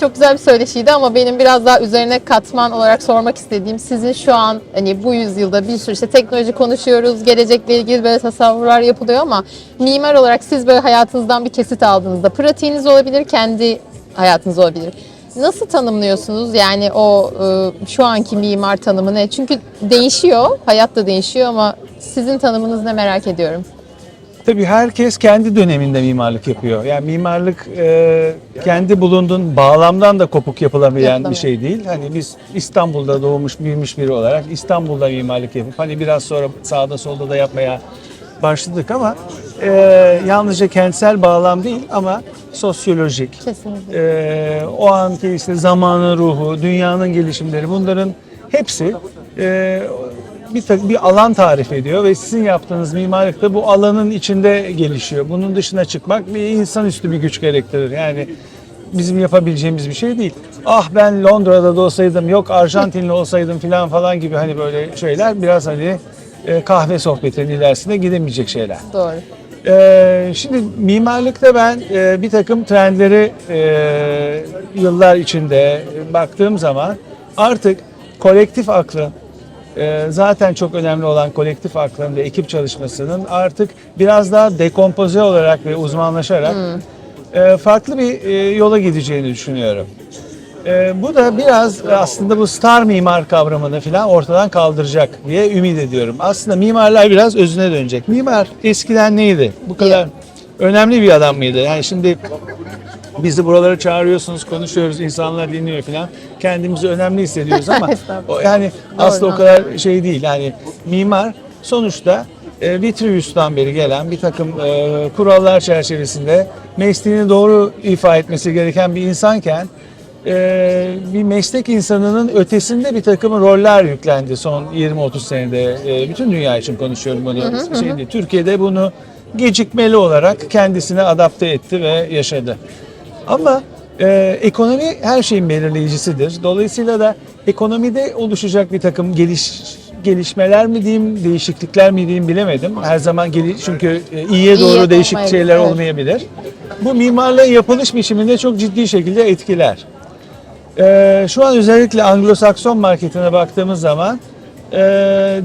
çok güzel bir söyleşiydi ama benim biraz daha üzerine katman olarak sormak istediğim sizin şu an hani bu yüzyılda bir sürü işte teknoloji konuşuyoruz, gelecekle ilgili böyle tasavvurlar yapılıyor ama mimar olarak siz böyle hayatınızdan bir kesit aldığınızda pratiğiniz olabilir, kendi hayatınız olabilir. Nasıl tanımlıyorsunuz yani o e, şu anki mimar tanımı ne? Çünkü değişiyor, hayat da değişiyor ama sizin tanımınız ne merak ediyorum. Tabii herkes kendi döneminde mimarlık yapıyor. Yani mimarlık e, kendi bulunduğun bağlamdan da kopuk Yapılamıyor. bir şey değil. Hani biz İstanbul'da doğmuş, büyümüş biri olarak İstanbul'da mimarlık yapıp hani biraz sonra sağda solda da yapmaya başladık ama e, yalnızca kentsel bağlam değil ama sosyolojik, Kesinlikle. e, o anki işte zamanın ruhu, dünyanın gelişimleri bunların hepsi e, bir, bir alan tarif ediyor ve sizin yaptığınız mimarlık da bu alanın içinde gelişiyor. Bunun dışına çıkmak bir insanüstü bir güç gerektirir. Yani bizim yapabileceğimiz bir şey değil. Ah ben Londra'da da olsaydım, yok Arjantinli olsaydım falan falan gibi hani böyle şeyler biraz hani e, kahve sohbetinin ilerisine gidemeyecek şeyler. Doğru. Ee, şimdi mimarlıkta ben e, bir takım trendleri e, yıllar içinde baktığım zaman artık kolektif aklın zaten çok önemli olan kolektif aklın ve ekip çalışmasının artık biraz daha dekompoze olarak ve uzmanlaşarak e, farklı bir e, yola gideceğini düşünüyorum. E, bu da biraz aslında bu star mimar kavramını falan ortadan kaldıracak diye ümit ediyorum. Aslında mimarlar biraz özüne dönecek. Mimar eskiden neydi? Bu kadar önemli bir adam mıydı? Yani şimdi bizi buralara çağırıyorsunuz, konuşuyoruz, insanlar dinliyor falan. Kendimizi önemli hissediyoruz ama o, yani aslında o kadar şey değil. Yani mimar sonuçta e, Vitruvius'tan beri gelen bir takım e, kurallar çerçevesinde mesleğini doğru ifa etmesi gereken bir insanken e, bir meslek insanının ötesinde bir takım roller yüklendi son 20-30 senede. E, bütün dünya için konuşuyorum bunu. Şey değil, Türkiye'de bunu gecikmeli olarak kendisine adapte etti ve yaşadı. Ama e, ekonomi her şeyin belirleyicisidir. Dolayısıyla da ekonomide oluşacak bir takım geliş gelişmeler mi diyeyim, değişiklikler mi diyeyim bilemedim. Her zaman geli çünkü e, iyiye doğru İyiye değişik şeyler evet. olmayabilir. Bu mimarlığın yapılış biçiminde çok ciddi şekilde etkiler. Ee, şu an özellikle Anglo-Sakson marketine baktığımız zaman e,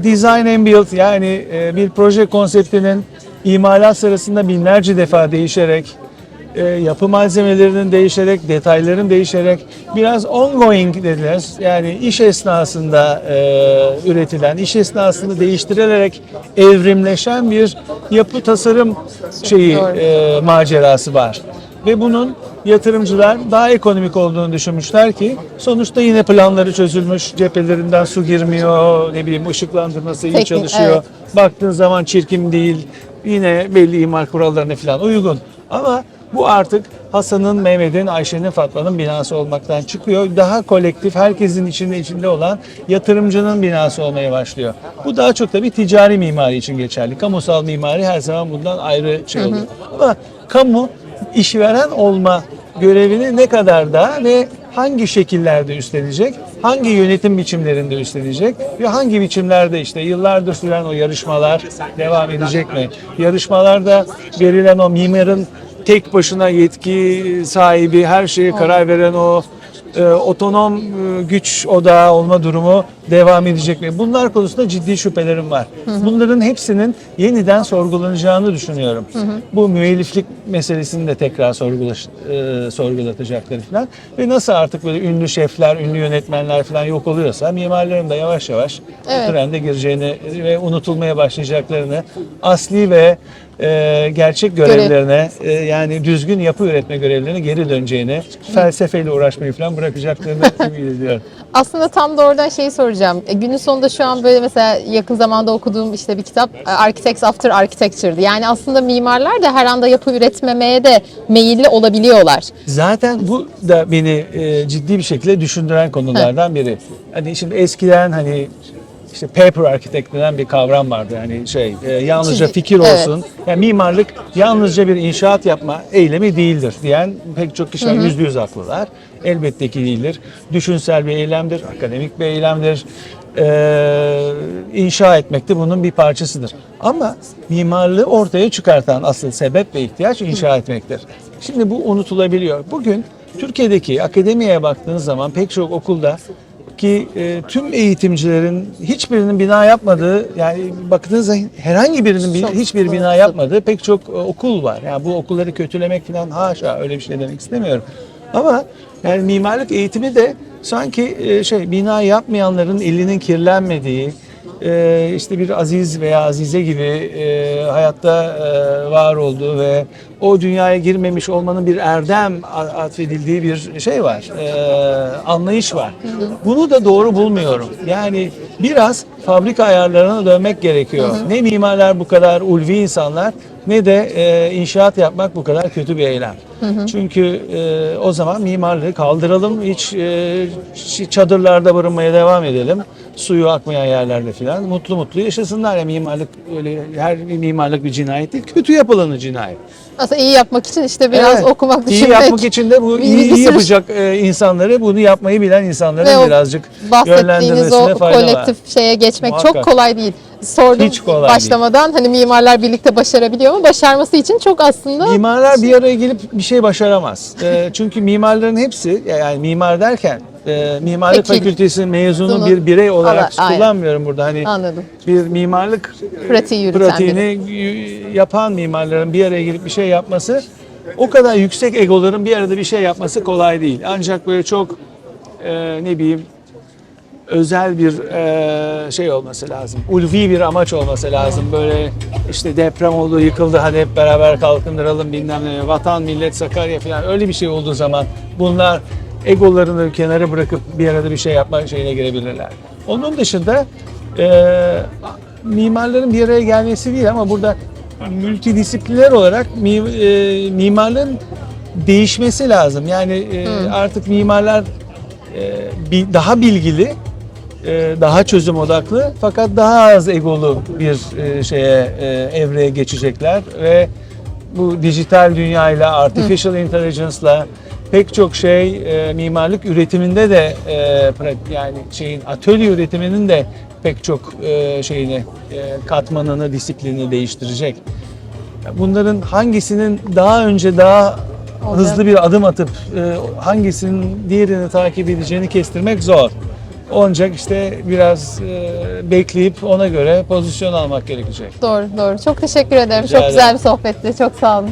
design and build yani e, bir proje konseptinin imalat sırasında binlerce defa değişerek e, yapı malzemelerinin değişerek, detayların değişerek biraz ongoing dediler. Yani iş esnasında e, üretilen, iş esnasında değiştirilerek evrimleşen bir yapı tasarım şeyi e, macerası var. Ve bunun yatırımcılar daha ekonomik olduğunu düşünmüşler ki sonuçta yine planları çözülmüş, cephelerinden su girmiyor, ne bileyim ışıklandırması iyi çalışıyor. evet. Baktığın zaman çirkin değil, yine belli imar kurallarına falan uygun. Ama bu artık Hasan'ın, Mehmet'in, Ayşe'nin, Fatma'nın binası olmaktan çıkıyor. Daha kolektif, herkesin içinde içinde olan yatırımcının binası olmaya başlıyor. Bu daha çok tabii ticari mimari için geçerli. Kamusal mimari her zaman bundan ayrı şey oluyor. Ama kamu işveren olma görevini ne kadar da ve hangi şekillerde üstlenecek, hangi yönetim biçimlerinde üstlenecek ve hangi biçimlerde işte yıllardır süren o yarışmalar devam edecek mi? Yarışmalarda verilen o mimarın tek başına yetki sahibi, her şeye karar veren o e, otonom e, güç odağı olma durumu devam edecek mi? Bunlar konusunda ciddi şüphelerim var. Bunların hepsinin yeniden sorgulanacağını düşünüyorum. Bu müelliflik meselesini de tekrar sorgulaş, e, sorgulatacakları falan. Ve nasıl artık böyle ünlü şefler, ünlü yönetmenler falan yok oluyorsa mimarların da yavaş yavaş Evet. bu trende gireceğini ve unutulmaya başlayacaklarını asli ve e, gerçek Görev. görevlerine e, yani düzgün yapı üretme görevlerine geri döneceğini, felsefeyle uğraşmayı falan bırakacaklarını ümit ediyorum. Aslında tam da oradan şeyi soracağım. E, günün sonunda şu an böyle mesela yakın zamanda okuduğum işte bir kitap e, Architects After Architecture'dı. Yani aslında mimarlar da her anda yapı üretmemeye de meyilli olabiliyorlar. Zaten bu da beni e, ciddi bir şekilde düşündüren konulardan biri. Hani şimdi eskiden hani işte paper architect denen bir kavram vardı. Hani şey e, yalnızca fikir evet. olsun. Yani mimarlık yalnızca bir inşaat yapma eylemi değildir diyen pek çok kişi var. Yüzde yüz haklılar. Elbette ki değildir. Düşünsel bir eylemdir, akademik bir eylemdir. Ee, inşa etmek de bunun bir parçasıdır. Ama mimarlığı ortaya çıkartan asıl sebep ve ihtiyaç inşa etmektir. Şimdi bu unutulabiliyor. Bugün Türkiye'deki akademiye baktığınız zaman pek çok okulda ki e, tüm eğitimcilerin hiçbirinin bina yapmadığı yani baktığınızda herhangi birinin bir- Çok hiçbir bina yapmadığı pek çok e, okul var. Yani bu okulları kötülemek falan haşa öyle bir şey demek istemiyorum. Ama yani mimarlık eğitimi de sanki e, şey bina yapmayanların elinin kirlenmediği e, işte bir aziz veya azize gibi e, hayatta e, var olduğu ve o dünyaya girmemiş olmanın bir erdem atfedildiği bir şey var. E, anlayış var. Bunu da doğru bulmuyorum. Yani biraz fabrika ayarlarına dönmek gerekiyor. Ne mimarlar bu kadar ulvi insanlar ne de e, inşaat yapmak bu kadar kötü bir eylem. Çünkü e, o zaman mimarlığı kaldıralım, hiç e, çadırlarda barınmaya devam edelim. Suyu akmayan yerlerde filan mutlu mutlu yaşasınlar. Ya mimarlık öyle her bir mimarlık bir cinayet değil, kötü yapılanı cinayet. Aslında iyi yapmak için işte biraz Evet, okumak, iyi düşünmek. yapmak için de bu bir- iyi, iyi yapacak e, insanları, bunu yapmayı bilen Ve insanların o birazcık yönlendirmesine o fayda var. kolektif şeye geçmek Muhakkak. çok kolay değil. Sordum Hiç kolay başlamadan hani mimarlar birlikte başarabiliyor mu? Başarması için çok aslında Mimarlar bir araya gelip bir şey başaramaz. E, çünkü mimarların hepsi yani mimar derken e, mimarlık Tekil. fakültesi mezunu Bunu- bir birey olarak Ala- aynen. kullanmıyorum burada. Hani anladım. bir mimarlık Pratiği yürüten pratiğini y- yapan mimarların bir araya gelip bir şey yapması o kadar yüksek egoların bir arada bir şey yapması kolay değil. Ancak böyle çok e, ne bileyim özel bir e, şey olması lazım. Ulvi bir amaç olması lazım. Böyle işte deprem oldu, yıkıldı hadi hep beraber kalkındıralım bilmem ne. Vatan, millet, Sakarya falan öyle bir şey olduğu zaman bunlar egolarını kenara bırakıp bir arada bir şey yapma şeyine girebilirler. Onun dışında e, mimarların bir araya gelmesi değil ama burada multidisipliner olarak mi, e, mimarlığın değişmesi lazım. Yani e, artık mimarlar e, bi- daha bilgili, e, daha çözüm odaklı fakat daha az egolu bir e, şeye e, evreye geçecekler ve bu dijital dünyayla, artificial intelligence'la pek çok şey e, mimarlık üretiminde de e, yani şeyin atölye üretiminin de pek çok e, şeyini e, katmanını, disiplinini değiştirecek. Bunların hangisinin daha önce daha hızlı bir adım atıp e, hangisinin diğerini takip edeceğini kestirmek zor. Ancak işte biraz e, bekleyip ona göre pozisyon almak gerekecek. Doğru, doğru. Çok teşekkür ederim. Rica çok güzel bir sohbetti. Çok sağ olun.